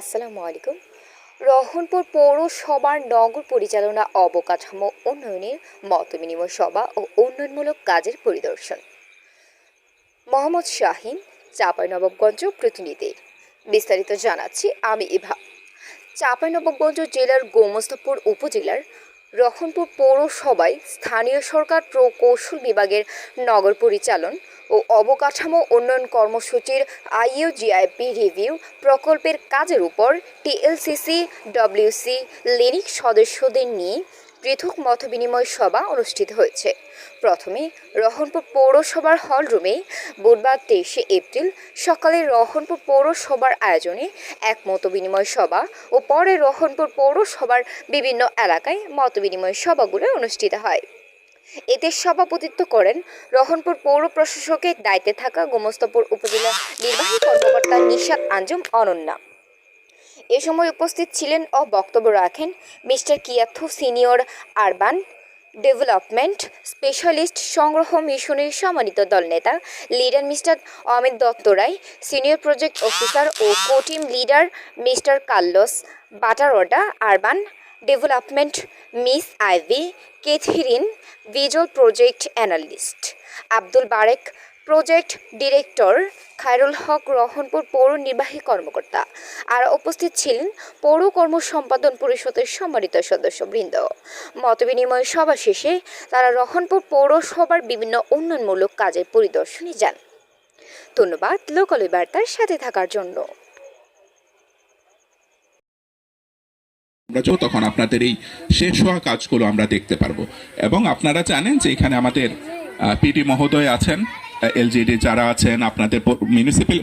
আসসালামু আলাইকুম। রহনপুর পৌরসভার নগর পরিচালনা অবকাঠামো উন্নয়নের মতবিনিময় সভা ও উন্নয়নমূলক কাজের পরিদর্শন। মোহাম্মদ শাহিন, চাঁপাইনবাবগঞ্জ প্রতিনিধি। বিস্তারিত জানাচ্ছি আমি ইভা। চাঁপাইনবাবগঞ্জ জেলার গোমস্তাপুর উপজেলার রহনপুর পৌরসভায় স্থানীয় সরকার প্রকৌশল বিভাগের নগর পরিচালন ও অবকাঠামো উন্নয়ন কর্মসূচির আইইউজিআইপি রিভিউ প্রকল্পের কাজের উপর টিএলসিসি, ডব্লিউসি লিনিক সদস্যদের নিয়ে পৃথক মতবিনিময় সভা অনুষ্ঠিত হয়েছে। প্রথমে রহনপুর পৌরসভার হলরুমে বুধবার তেইশে এপ্রিল সকালে রহনপুর পৌরসভার আয়োজনে এক মতবিনিময় সভা ও পরে রহনপুর পৌরসভার বিভিন্ন এলাকায় মতবিনিময় সভাগুলো অনুষ্ঠিত হয়। এতে সভাপতিত্ব করেন রহনপুর পৌর প্রশাসকের দায়িত্বে থাকা গোমস্তপুর উপজেলা নির্বাহী কর্মকর্তা নিশাদ আঞ্জুম অনন্যা। এ সময় উপস্থিত ছিলেন ও বক্তব্য রাখেন Mister Kiathu senior urban development specialist সংগ্রহ মিশনের সম্মানিত দল নেতা, leader Mister Amit Dutta Roy, senior project officer ও co team leader Mister Carlos Bataroda urban development Miss Ivy Catherine visual project analyst Abdul Barek project director Khairul Haque Rohanpur পৌর নির্বাহী কর্মকর্তা আর উপস্থিত ছিলেন পৌর কর্ম সম্পাদন পরিষদের সম্মানিত সদস্যবৃন্দ। মতবিনিময় সভা শেষে তারা রহনপুর পৌরসভার বিভিন্ন উন্নয়নমূলক কাজের পরিদর্শনে যান। ধন্যবাদ, লোকালয় বার্তার সাথে থাকার জন্য। আমরা যাব তখন আপনাদের এই শেষ হওয়া কাজগুলো আমরা দেখতে পারব। এবং আপনারা জানেন যে এখানে আমাদের পিটি মহোদয় আছেন এলজিডি যারা আছেন, আপনাদের মিউনিসিপ্যাল